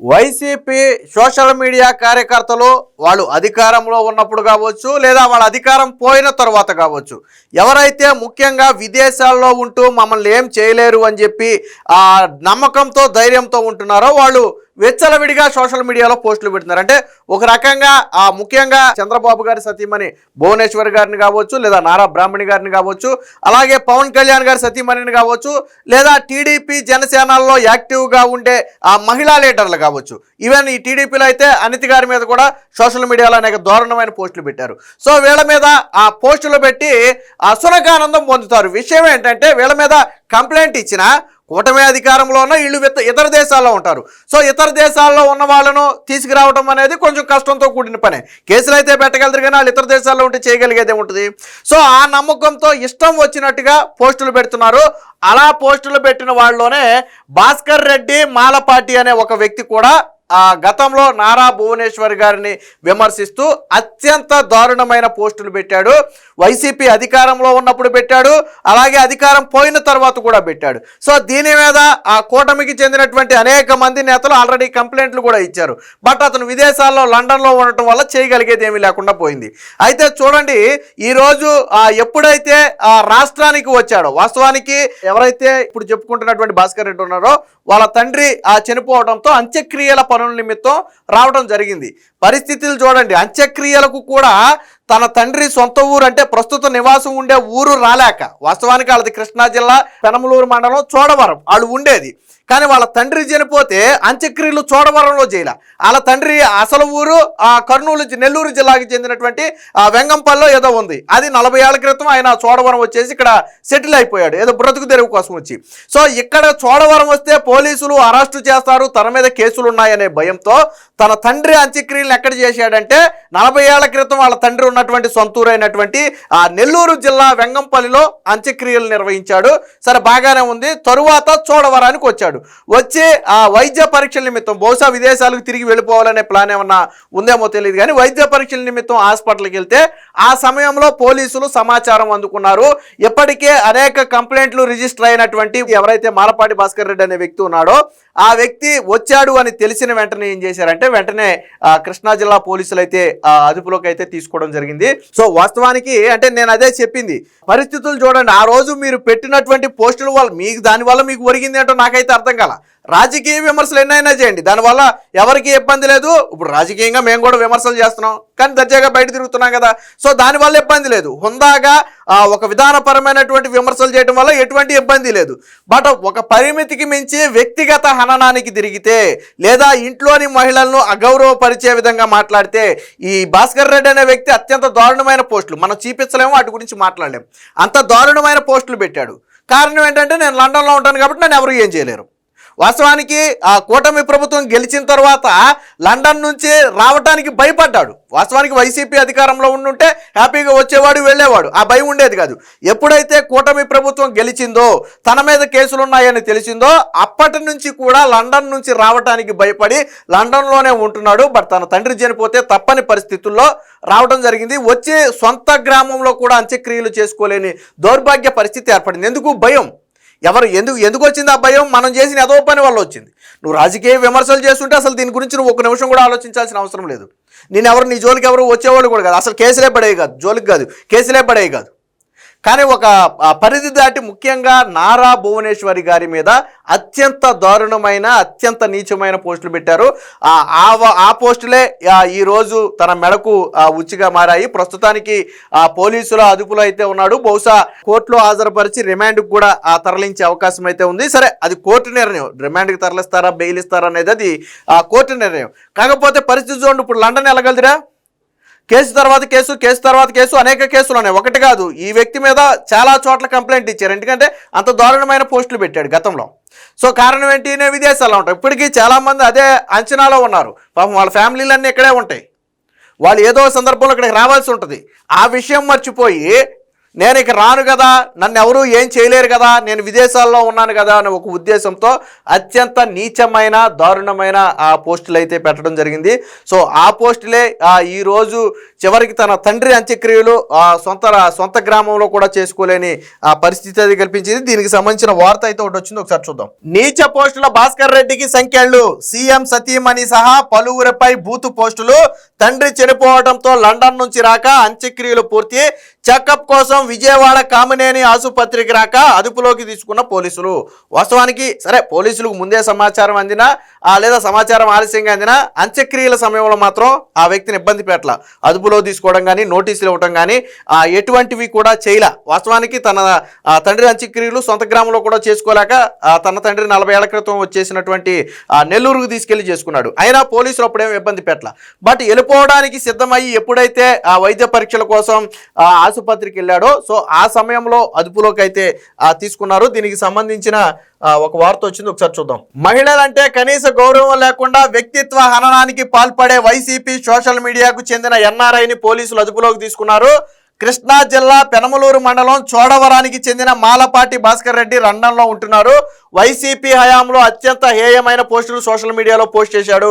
YCP social media కార్యకర్తలు వాళ్ళు అధికారంలో ఉన్నప్పుడు కావచ్చు లేదా వాళ్ళ అధికారం పోయిన తర్వాత కావచ్చు ఎవరైతే ముఖ్యంగా విదేశాల్లో ఉంటూ మమ్మల్ని ఏం చేయలేరు అని చెప్పి ఆ నమ్మకంతో ధైర్యంతో ఉంటున్నారో వాళ్ళు వెచ్చలవిడిగా సోషల్ మీడియాలో పోస్టులు పెడుతున్నారు. అంటే ఒక రకంగా ఆ ముఖ్యంగా చంద్రబాబు గారి సతీమణి భువనేశ్వర్ గారిని కావచ్చు లేదా నారా బ్రాహ్మణి గారిని కావచ్చు అలాగే పవన్ కళ్యాణ్ గారి సతీమణిని కావచ్చు లేదా టీడీపీ జనసేనల్లో యాక్టివ్గా ఉండే ఆ మహిళా లీడర్లు కావచ్చు. ఈవెన్ ఈ టీడీపీలో అయితే అనితి గారి మీద కూడా సోషల్ మీడియాలో అనేక దారుణమైన పోస్టులు పెట్టారు. సో వీళ్ళ మీద ఆ పోస్టులు పెట్టి ఆ సునకానందం పొందుతారు. విషయం ఏంటంటే వీళ్ళ మీద కంప్లైంట్ ఇచ్చిన కూటమి అధికారంలో ఉన్న వీళ్ళు ఇతర దేశాల్లో ఉంటారు. సో ఇతర దేశాల్లో ఉన్న వాళ్ళను తీసుకురావడం అనేది కొంచెం కష్టంతో కూడిన పనే. కేసులు అయితే పెట్టగలరు కానీ వాళ్ళు ఇతర దేశాల్లో ఉంటే చేయగలిగేదే ఉంటుంది సో ఆ నమ్మకంతో ఇష్టం వచ్చినట్టుగా పోస్టులు పెడుతున్నారు. అలా పోస్టులు పెట్టిన వాళ్ళలోనే భాస్కర్ రెడ్డి మాలపాటి అనే ఒక వ్యక్తి కూడా గతంలో నారా భువనేశ్వర్ గారిని విమర్శిస్తూ అత్యంత దారుణమైన పోస్టులు పెట్టాడు. వైసీపీ అధికారంలో ఉన్నప్పుడు పెట్టాడు. అలాగే అధికారం పోయిన తర్వాత కూడా పెట్టాడు. సో దీని మీద ఆ కూటమికి చెందినటువంటి అనేక మంది నేతలు ఆల్రెడీ కంప్లైంట్లు కూడా ఇచ్చారు. బట్ అతను విదేశాల్లో లండన్లో ఉండటం వల్ల చేయగలిగేది ఏమీ లేకుండా పోయింది. అయితే చూడండి ఈరోజు ఆ, ఎప్పుడైతే ఆ రాష్ట్రానికి వచ్చాడో వాస్తవానికి ఎవరైతే ఇప్పుడు చెప్పుకుంటున్నటువంటి భాస్కర్ రెడ్డి ఉన్నారో వాళ్ళ తండ్రి ఆ చనిపోవడంతో అంత్యక్రియల పనుల నిమిత్తం రావడం జరిగింది. పరిస్థితులు చూడండి. అంత్యక్రియలకు కూడా తన తండ్రి సొంత ఊరు అంటే ప్రస్తుత నివాసం ఉండే ఊరు రాలేక వాస్తవానికి వాళ్ళది కృష్ణా జిల్లా పెనమలూరు మండలం చోడవరం. వాళ్ళు ఉండేది. కానీ వాళ్ళ తండ్రి చనిపోతే అంత్యక్రియలు చోడవరంలో చేయాల. వాళ్ళ తండ్రి అసలు ఊరు ఆ కర్నూలు నెల్లూరు జిల్లాకి చెందినటువంటి వెంగంపల్లిలో వెంగంపల్లో ఏదో ఉంది. అది నలభై ఏళ్ళ క్రితం ఆయన చోడవరం వచ్చేసి ఇక్కడ సెటిల్ అయిపోయాడు. ఏదో బ్రతుకు తెరువు కోసం వచ్చి. సో ఇక్కడ చోడవరం వస్తే పోలీసులు అరెస్టు చేస్తారు. తన మీద కేసులు ఉన్నాయనే భయంతో తన తండ్రి అంత్యక్రియలను ఎక్కడ చేశాడంటే నలభై ఏళ్ళ క్రితం వాళ్ళ తండ్రి ఉన్నటువంటి సొంతూరు అయినటువంటి ఆ నెల్లూరు జిల్లా వెంగంపల్లిలో అంత్యక్రియలు నిర్వహించాడు. సరే బాగానే ఉంది. తరువాత చోడవరానికి వచ్చాడు. వచ్చే ఆ వైద్య పరీక్షల నిమిత్తం బహుశా విదేశాలకు తిరిగి వెళ్ళిపోవాలనే ప్లాన్ ఏమన్నా ఉందేమో తెలియదు కానీ వైద్య పరీక్షల నిమిత్తం హాస్పిటల్కి వెళ్తే ఆ సమయంలో పోలీసులు సమాచారం అందుకున్నారు. ఇప్పటికే అనేక కంప్లైంట్లు రిజిస్టర్ అయినటువంటి ఎవరైతే మాలపాటి భాస్కర్ రెడ్డి అనే వ్యక్తి ఉన్నాడో ఆ వ్యక్తి వచ్చాడు అని తెలిసిన వెంటనే ఏం చేశారంటే వెంటనే కృష్ణా జిల్లా పోలీసులు అయితే అదుపులోకి అయితే తీసుకోవడం జరిగింది. సో వాస్తవానికి అంటే నేను అదే చెప్పింది. పరిస్థితులు చూడండి ఆ రోజు మీరు పెట్టినటువంటి పోస్టుల వల్ల మీకు దానివల్ల మీకు ఒరిగింది ఏంటో నాకైతే అర్థం కాల. రాజకీయ విమర్శలు ఎన్నైనా చేయండి. దానివల్ల ఎవరికి ఇబ్బంది లేదు? ఇప్పుడు రాజకీయంగా మేము కూడా విమర్శలు చేస్తున్నాం. కానీ దర్జాగా బయట తిరుగుతున్నాం కదా. సో దానివల్ల ఇబ్బంది లేదు. హుందాగా ఒక విధానపరమైనటువంటి విమర్శలు చేయడం వల్ల ఎటువంటి ఇబ్బంది లేదు. బట్ ఒక పరిమితికి మించి వ్యక్తిగత హననానికి తిరిగితే లేదా ఇంట్లోని మహిళలను అగౌరవపరిచే విధంగా మాట్లాడితే ఈ భాస్కర్ రెడ్డి అనే వ్యక్తి అత్యంత దారుణమైన పోస్టులు. మనం చూపించలేము వాటి గురించి మాట్లాడలేము. అంత దారుణమైన పోస్టులు పెట్టాడు. కారణం ఏంటంటే నేను లండన్లో ఉంటాను కాబట్టి నన్ను ఎవరు ఏం చేయలేరు. వాస్తవానికి ఆ కూటమి ప్రభుత్వం గెలిచిన తర్వాత లండన్ నుంచి రావటానికి భయపడ్డాడు. వాస్తవానికి వైసీపీ అధికారంలో ఉండుంటే హ్యాపీగా వచ్చేవాడు వెళ్ళేవాడు. ఆ భయం ఉండేది కాదు. ఎప్పుడైతే కూటమి ప్రభుత్వం గెలిచిందో తన మీద కేసులు ఉన్నాయని తెలిసిందో అప్పటి నుంచి కూడా లండన్ నుంచి రావటానికి భయపడి లండన్లోనే ఉంటున్నాడు. బట్ తన తండ్రి చనిపోతే తప్పని పరిస్థితుల్లో రావడం జరిగింది. వచ్చే సొంత గ్రామంలో కూడా అంత్యక్రియలు చేసుకోలేని దౌర్భాగ్య పరిస్థితి ఏర్పడింది. ఎందుకు? భయం. ఎవరు ఎందుకు ఎందుకు వచ్చింది ఆ భయం? మనం చేసిన ఏదో పని వల్ల వచ్చింది. నువ్వు రాజకీయ విమర్శలు చేస్తుంటే అసలు దీని గురించి నువ్వు ఒక నిమిషం కూడా ఆలోచించాల్సిన అవసరం లేదు. నేను ఎవరు నీ జోలికి ఎవరు వచ్చేవాళ్ళు కూడా కాదు. అసలు కేసులే పడేవి కాదు. జోలికి కాదు. కేసులే పడేవి కాదు. కానీ ఒక పరిధి దాటి ముఖ్యంగా నారా భువనేశ్వరి గారి మీద అత్యంత దారుణమైన అత్యంత నీచమైన పోస్టులు పెట్టారు. ఆ ఆ పోస్టులే ఈరోజు ఈ రోజు తన మెడకు ఉచ్చిగా మారాయి. ప్రస్తుతానికి ఆ పోలీసుల అదుపులో అయితే ఉన్నాడు. బహుశా కోర్టులో హాజరుపరిచి రిమాండ్కి కూడా తరలించే అవకాశం అయితే ఉంది. సరే అది కోర్టు నిర్ణయం. రిమాండ్కి తరలిస్తారా బెయిల్ ఇస్తారా అనేది అది ఆ, కోర్టు నిర్ణయం. కాకపోతే పరిస్థితి చూడండి ఇప్పుడు లండన్ వెళ్ళగలదురా కేసు తర్వాత కేసు కేసు తర్వాత కేసు అనేక కేసులు ఉన్నాయి. ఒకటి కాదు ఈ వ్యక్తి మీద చాలా చోట్ల కంప్లైంట్ ఇచ్చారు. ఎందుకంటే అంత దారుణమైన పోస్టులు పెట్టాడు గతంలో. సో కారణం ఏంటి? నేను విదేశాల్లో ఉంటాయి ఇప్పటికీ చాలామంది అదే అంచనాలో ఉన్నారు. పాపం వాళ్ళ ఫ్యామిలీలన్నీ ఇక్కడే ఉంటాయి. వాళ్ళు ఏదో సందర్భంలో ఇక్కడికి రావాల్సి ఉంటుంది. ఆ విషయం మర్చిపోయి నేను ఇక రాను కదా నన్ను ఎవరూ ఏం చేయలేరు కదా నేను విదేశాల్లో ఉన్నాను కదా అనే ఒక ఉద్దేశంతో అత్యంత నీచమైన దారుణమైన ఆ పోస్టులు అయితే పెట్టడం జరిగింది. సో ఆ పోస్టులే ఈరోజు ఈ రోజు చివరికి తన తండ్రి అంత్యక్రియలు సొంత సొంత గ్రామంలో కూడా చేసుకోలేని ఆ పరిస్థితి అది కల్పించింది. దీనికి సంబంధించిన వార్త అయితే ఒకటి వచ్చింది ఒకసారి చూద్దాం. నీచ పోస్టుల భాస్కర్ రెడ్డికి సంఖ్యలు సీఎం సతీమణి సహా పలువురిపై బూతు పోస్టులు తండ్రి చనిపోవడంతో లండన్ నుంచి రాక అంత్యక్రియలు పూర్తి చెకప్ కోసం విజయవాడ కామినేని ఆసుపత్రికి రాక అదుపులోకి తీసుకున్న పోలీసులు. వాస్తవానికి సరే పోలీసులకు ముందే సమాచారం అందినా లేదా సమాచారం ఆలస్యంగా అందినా అంత్యక్రియల సమయంలో మాత్రం ఆ వ్యక్తిని ఇబ్బంది పెట్టల. అదుపులో తీసుకోవడం కానీ నోటీసులు ఇవ్వడం కానీ ఎటువంటివి కూడా చేయలే. వాస్తవానికి తన ఆ, తండ్రి అంత్యక్రియలు సొంత గ్రామంలో కూడా చేసుకోలేక తన తండ్రి నలభై ఏళ్ళ క్రితం వచ్చేసినటువంటి నెల్లూరుకు తీసుకెళ్ళి చేసుకున్నాడు. అయినా పోలీసులు అప్పుడేమి ఇబ్బంది పెట్టల. బట్ వెళ్ళిపోవడానికి సిద్ధమయ్యి ఎప్పుడైతే ఆ వైద్య పరీక్షల కోసం ఆసుపత్రికి వెళ్ళాడో సో ఆ సమయంలో అదుపులోకి అయితే తీసుకున్నారు. దీనికి సంబంధించిన ఒక వార్త వచ్చింది ఒకసారి చూద్దాం. మహిళలంటే కనీస గౌరవం లేకుండా వ్యక్తిత్వ హననానికి పాల్పడే వైసీపీ సోషల్ మీడియాకు చెందిన ఎన్ఆర్ఐని పోలీసులు అదుపులోకి తీసుకున్నారు. కృష్ణా జిల్లా పెనమలూరు మండలం చోడవరానికి చెందిన మాలపాటి భాస్కర్ రెడ్డి లండన్లో ఉంటున్నారు. వైసీపీ హయాంలో అత్యంత హేయమైన పోస్టులు సోషల్ మీడియాలో పోస్ట్ చేశాడు.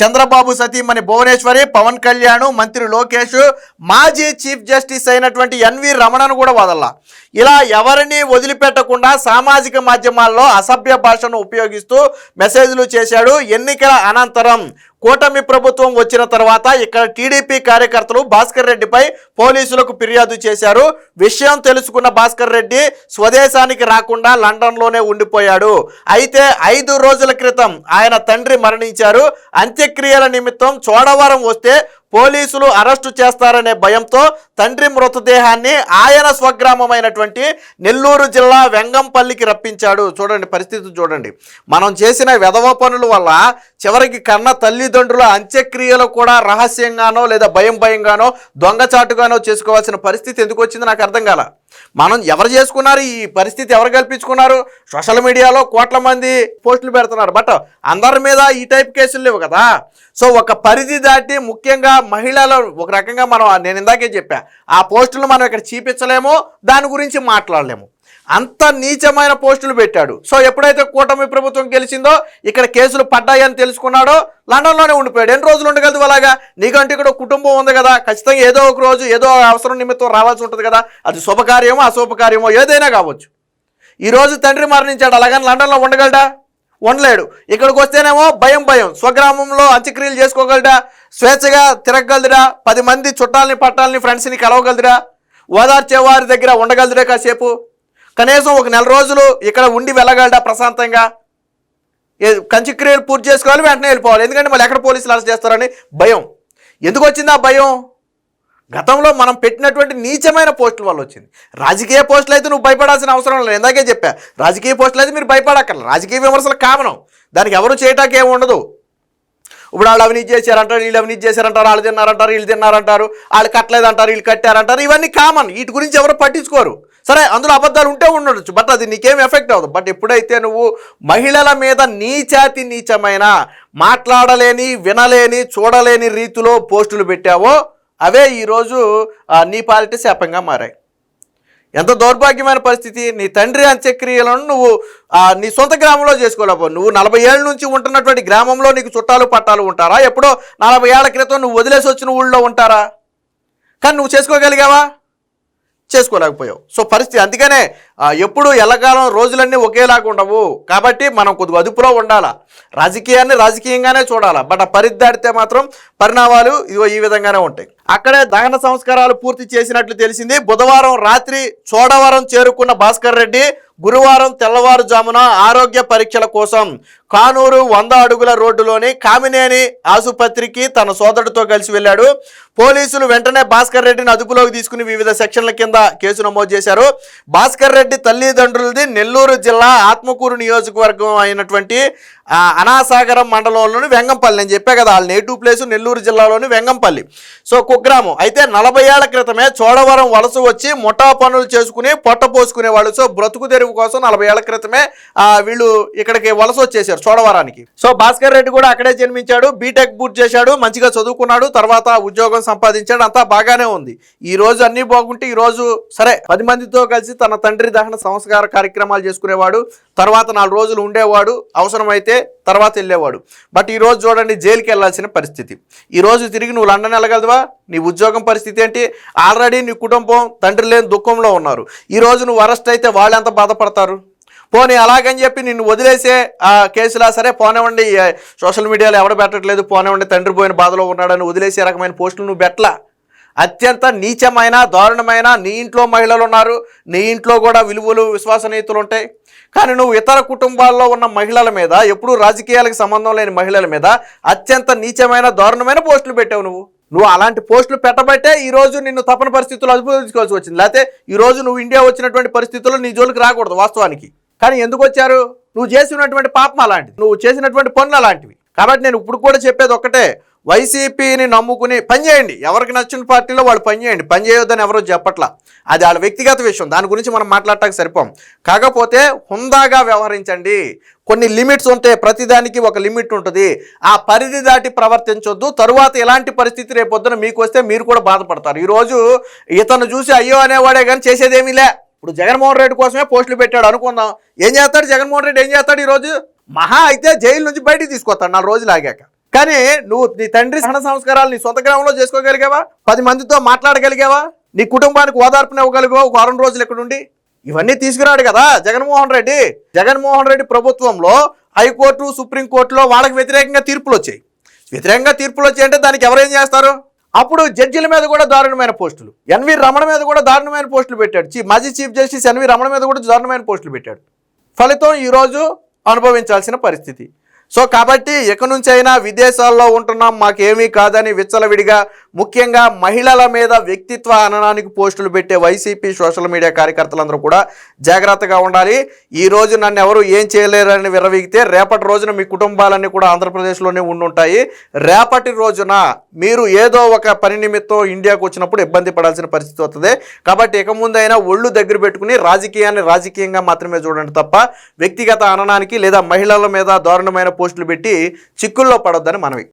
చంద్రబాబు సతీమణి భువనేశ్వరి పవన్ కళ్యాణ్ మంత్రి లోకేష్ మాజీ చీఫ్ జస్టిస్ అయినటువంటి ఎన్వి రమణను కూడా వదల్లా ఇలా ఎవరిని వదిలిపెట్టకుండా సామాజిక మాధ్యమాల్లో అసభ్య భాషను ఉపయోగిస్తూ మెసేజ్లు చేశాడు. ఎన్నికల అనంతరం కూటమి ప్రభుత్వం వచ్చిన తర్వాత ఇక్కడ టీడీపీ కార్యకర్తలు భాస్కర్ రెడ్డిపై పోలీసులకు ఫిర్యాదు చేశారు. విషయం తెలుసుకున్న భాస్కర్ రెడ్డి స్వదేశానికి రాకుండా లండన్లోనే ఉండిపోయాడు. అయితే ఐదు రోజుల క్రితం ఆయన తండ్రి మరణించారు. అంత్యక్రియల నిమిత్తం చోడవరం వస్తే పోలీసులు అరెస్టు చేస్తారనే భయంతో తండ్రి మృతదేహాన్ని ఆయన స్వగ్రామమైనటువంటి నెల్లూరు జిల్లా వెంగంపల్లికి రప్పించాడు. చూడండి పరిస్థితి చూడండి. మనం చేసిన వెధవ పనుల వల్ల చివరికి కన్న తల్లిదండ్రుల అంత్యక్రియలు కూడా రహస్యంగానో లేదా భయం భయంగానో దొంగచాటుగానో చేసుకోవాల్సిన పరిస్థితి ఎందుకు వచ్చింది? నాకు అర్థం కాల. మనం ఎవరు చేసుకున్నారు? ఈ పరిస్థితి ఎవరు కల్పించుకున్నారు? సోషల్ మీడియాలో కోట్ల మంది పోస్టులు పెడుతున్నారు. బట్ అందరి మీద ఈ టైప్ కేసులు లేవు కదా. సో ఒక పరిధి దాటి ముఖ్యంగా మహిళలు ఒక రకంగా మనం నేను ఇందాకే చెప్పా ఆ పోస్టులు మనం ఇక్కడ చూపించలేము దాని గురించి మాట్లాడలేము. అంత నీచమైన పోస్టులు పెట్టాడు. సో ఎప్పుడైతే కూటమి ప్రభుత్వం గెలిచిందో ఇక్కడ కేసులు పడ్డాయని తెలుసుకున్నాడో లండన్లోనే ఉండిపోయాడు. ఎన్ని రోజులు ఉండగలదు అలాగా? నీకంటే ఇక్కడ కుటుంబం ఉంది కదా. ఖచ్చితంగా ఏదో ఒక రోజు ఏదో అవసరం నిమిత్తం రావాల్సి ఉంటుంది కదా. అది శుభకార్యమో అశుభకార్యమో ఏదైనా కావచ్చు. ఈరోజు తండ్రి మరణించాడు. అలాగని లండన్లో ఉండగలడా? ఉండలేడు. ఇక్కడికి వస్తేనేమో భయం భయం. స్వగ్రామంలో అంత్యక్రియలు చేసుకోగలడా? స్వేచ్ఛగా తిరగగలదురా? పది మంది చుట్టాలని పట్టాలని ఫ్రెండ్స్ని కలవగలదురా? ఓదార్చేవారి దగ్గర ఉండగలదురా కాసేపు? కనీసం ఒక నెల రోజులు ఇక్కడ ఉండి వెళ్ళగలడా ప్రశాంతంగా? ఏ- కంచిక్రియలు పూర్తి చేసుకోవాలి వెంటనే వెళ్ళిపోవాలి. ఎందుకంటే మళ్ళీ ఎక్కడ పోలీసులు అరెస్ట్ చేస్తారని భయం. ఎందుకు వచ్చింది ఆ భయం? గతంలో మనం పెట్టినటువంటి నీచమైన పోస్టుల వల్ల వచ్చింది. రాజకీయ పోస్టులు అయితే నువ్వు భయపడాల్సిన అవసరం లేదు. ఇందాకే చెప్పా రాజకీయ పోస్టులు అయితే మీరు భయపడక్కర్లేదు రాజకీయ విమర్శలు కామనం దానికి ఎవరు చేయటానికి ఏమి ఉండదు. ఇప్పుడు వాళ్ళు అవినీతి చేశారంటారు వీళ్ళు అవినీతి చేశారంటారు వాళ్ళు తిన్నారంటారు వీళ్ళు తిన్నారంటారు వాళ్ళు కట్టలేదంటారు వీళ్ళు కట్టారంటారు. ఇవన్నీ కామన్. వీటి గురించి ఎవరు పట్టించుకోరు. సరే అందులో అబద్ధాలు ఉంటే ఉండొచ్చు బట్ అది నీకేం ఎఫెక్ట్ అవ్వదు. బట్ ఎప్పుడైతే నువ్వు మహిళల మీద నీచాతి నీచమైన మాట్లాడలేని వినలేని చూడలేని రీతిలో పోస్టులు పెట్టావో అవే ఈరోజు నీ పాలిటీ శాపంగా మారాయి. ఎంత దౌర్భాగ్యమైన పరిస్థితి నీ తండ్రి అంత్యక్రియలను నువ్వు నీ సొంత గ్రామంలో చేసుకోలేవు నువ్వు నలభై ఏళ్ళ నుంచి ఉంటున్నటువంటి గ్రామంలో నీకు చుట్టాలు పట్టాలు ఉంటారా? ఎప్పుడో నలభై ఏళ్ళ క్రితం నువ్వు వదిలేసి వచ్చిన ఊళ్ళో ఉంటారా? కానీ నువ్వు చేసుకోగలిగావా? చేసుకోలేకపోయావు. సో పరిస్థితి అందుకనే ఎప్పుడు ఎల్లకాలం రోజులన్నీ ఒకేలాగా ఉండవు. కాబట్టి మనం కొద్దిగా అదుపులో ఉండాలా. రాజకీయాన్ని రాజకీయంగానే చూడాలా. బట్ ఆ పరిధి దాటితే మాత్రం పరిణామాలు ఇదిగో ఈ విధంగానే ఉంటాయి. అక్కడే దహన సంస్కారాలు పూర్తి చేసినట్లు తెలిసింది. బుధవారం రాత్రి చోడవరం చేరుకున్న భాస్కర్ రెడ్డి గురువారం తెల్లవారుజామున ఆరోగ్య పరీక్షల కోసం కానూరు వంద అడుగుల రోడ్డులోని కామినేని ఆసుపత్రికి తన సోదరుడితో కలిసి వెళ్ళాడు. పోలీసులు వెంటనే భాస్కర్ రెడ్డిని అదుపులోకి తీసుకుని వివిధ సెక్షన్ల కింద కేసు నమోదు చేశారు. భాస్కర్ రెడ్డి తల్లిదండ్రులది నెల్లూరు జిల్లా ఆత్మకూరు నియోజకవర్గం అయినటువంటి అనాసాగరం మండలంలోని వెంగంపల్లి నేను చెప్పే కదా. వాళ్ళ నేటివ్ ప్లేస్? నెల్లూరు జిల్లాలోని వెంగంపల్లి. సో కుగ్రామం. అయితే నలభై ఏళ్ళ క్రితమే చోడవరం వలస వచ్చి ముఠా పనులు చేసుకుని పొట్ట పోసుకునేవాళ్ళు. సో బ్రతుకు తెరువు లైఫ్ కోసం నలభై ఏళ్ళ క్రితమే వీళ్ళు ఇక్కడికి వలస వచ్చేసారు చోడవరానికి. సో భాస్కర్ రెడ్డి కూడా అక్కడే జన్మించాడు బీటెక్ పూర్తి చేశాడు మంచిగా చదువుకున్నాడు తర్వాత ఉద్యోగం సంపాదించాడు అంతా బాగానే ఉంది. ఈ రోజు అన్ని బాగుంటే ఈ రోజు సరే పది మందితో కలిసి తన తండ్రి దహన సంస్కార కార్యక్రమాలు చేసుకునేవాడు తర్వాత నాలుగు రోజులు ఉండేవాడు అవసరమైతే తర్వాత వెళ్ళేవాడు. బట్ ఈరోజు చూడండి జైలుకి వెళ్ళాల్సిన పరిస్థితి. ఈరోజు తిరిగి నువ్వు లండన్ వెళ్ళగలవా నీ ఉద్యోగం పరిస్థితి ఏంటి? ఆల్రెడీ నీ కుటుంబం తండ్రి లేని దుఃఖంలో ఉన్నారు. ఈరోజు నువ్వు అరెస్ట్ అయితే వాళ్ళు ఎంత బాధపడతారు? పోనీ అలాగని చెప్పి నిన్ను వదిలేసే ఆ కేసులా సరే పోనివ్వండి సోషల్ మీడియాలో ఎవడ పెట్టట్లేదు పోనివ్వండి తండ్రి పోయిన బాధలో ఉన్నాడని వదిలేసే రకమైన పోస్టులు నువ్వు పెట్టలా? అత్యంత నీచమైన దారుణమైన నీ ఇంట్లో మహిళలు ఉన్నారు. నీ ఇంట్లో కూడా విలువలు విశ్వసనీయతలు ఉంటాయి. కానీ నువ్వు ఇతర కుటుంబాల్లో ఉన్న మహిళల మీద ఎప్పుడూ రాజకీయాలకు సంబంధం లేని మహిళల మీద అత్యంత నీచమైన దారుణమైన పోస్టులు పెట్టావు నువ్వు. నువ్వు అలాంటి పోస్టులు పెట్టబట్టే ఈ రోజు నిన్ను తప్పని పరిస్థితులు అనుభవించుకోవాల్సి వచ్చింది. లేకపోతే ఈ రోజు నువ్వు ఇండియా వచ్చినటువంటి పరిస్థితుల్లో నీ జోలికి రాకూడదు వాస్తవానికి. కానీ ఎందుకు వచ్చారు? నువ్వు చేసినటువంటి పాపం అలాంటిది. నువ్వు చేసినటువంటి పనులు అలాంటివి. కాబట్టి నేను ఇప్పుడు కూడా చెప్పేది ఒక్కటే. వైసీపీని నమ్ముకుని పనిచేయండి ఎవరికి నచ్చిన పార్టీలో వాళ్ళు పనిచేయండి పని చేయొద్దని ఎవరో చెప్పట్లా. అది వాళ్ళ వ్యక్తిగత విషయం. దాని గురించి మనం మాట్లాడటానికి సరిపోం. కాకపోతే హుందాగా వ్యవహరించండి. కొన్ని లిమిట్స్ ఉంటాయి ప్రతిదానికి ఒక లిమిట్ ఉంటుంది. ఆ పరిధి దాటి ప్రవర్తించొద్దు. తరువాత ఎలాంటి పరిస్థితి రేపొద్దున మీకు వస్తే మీరు కూడా బాధపడతారు. ఈరోజు ఇతను చూసి అయ్యో అనేవాడే కానీ చేసేదేమీ లే. ఇప్పుడు జగన్మోహన్ రెడ్డి కోసమే పోస్టులు పెట్టాడు అనుకుందాం. ఏం చేస్తాడు జగన్మోహన్ రెడ్డి? ఏం చేస్తాడు ఈరోజు? మహా అయితే జైలు నుంచి బయటికి తీసుకొస్తాడు. నాలుగు రోజులు ఆగాక. కానీ నువ్వు నీ తండ్రి సహన సంస్కారాలు నీ సొంత గ్రామంలో చేసుకోగలిగావా? పది మందితో మాట్లాడగలిగావా? నీ కుటుంబానికి ఓదార్పుని ఇవ్వగలిగావా? ఒక వారం రోజులు ఇక్కడ ఉండి? ఇవన్నీ తీసుకురాడు కదా జగన్మోహన్ రెడ్డి. జగన్మోహన్ రెడ్డి ప్రభుత్వంలో హైకోర్టు సుప్రీంకోర్టులో వాళ్ళకి వ్యతిరేకంగా తీర్పులు వచ్చాయి. వ్యతిరేకంగా తీర్పులు వచ్చాయంటే దానికి ఎవరేం చేస్తారు? అప్పుడు జడ్జిల మీద కూడా దారుణమైన పోస్టులు. ఎన్వి రమణ మీద కూడా దారుణమైన పోస్టులు పెట్టాడు. చీ- మాజీ చీఫ్ జస్టిస్ ఎన్వి రమణ మీద కూడా దారుణమైన పోస్టులు పెట్టాడు. ఫలితం ఈరోజు అనుభవించాల్సిన పరిస్థితి. సో కాబట్టి ఎక నుంచి అయినా విదేశాల్లో ఉంటున్నాం మాకేమీ కాదని విచ్చలవిడిగా ముఖ్యంగా మహిళల మీద వ్యక్తిత్వ అననానికి పోస్టులు పెట్టే వైసీపీ సోషల్ మీడియా కార్యకర్తలందరూ కూడా జాగ్రత్తగా ఉండాలి. ఈ రోజు నన్ను ఎవరు ఏం చేయలేరని విరవీగితే రేపటి రోజున మీ కుటుంబాలన్నీ కూడా ఆంధ్రప్రదేశ్లోనే ఉండుంటాయి. రేపటి రోజున మీరు ఏదో ఒక పని నిమిత్తం ఇండియాకు వచ్చినప్పుడు ఇబ్బంది పడాల్సిన పరిస్థితి వస్తుంది. కాబట్టి ఇక ముందైనా ఒళ్ళు దగ్గర పెట్టుకుని రాజకీయాన్ని రాజకీయంగా మాత్రమే చూడండి తప్ప వ్యక్తిగత అననానికి లేదా మహిళల మీద దారుణమైన పోస్టులు పెట్టి చిక్కుల్లో పడొద్దని మనవి.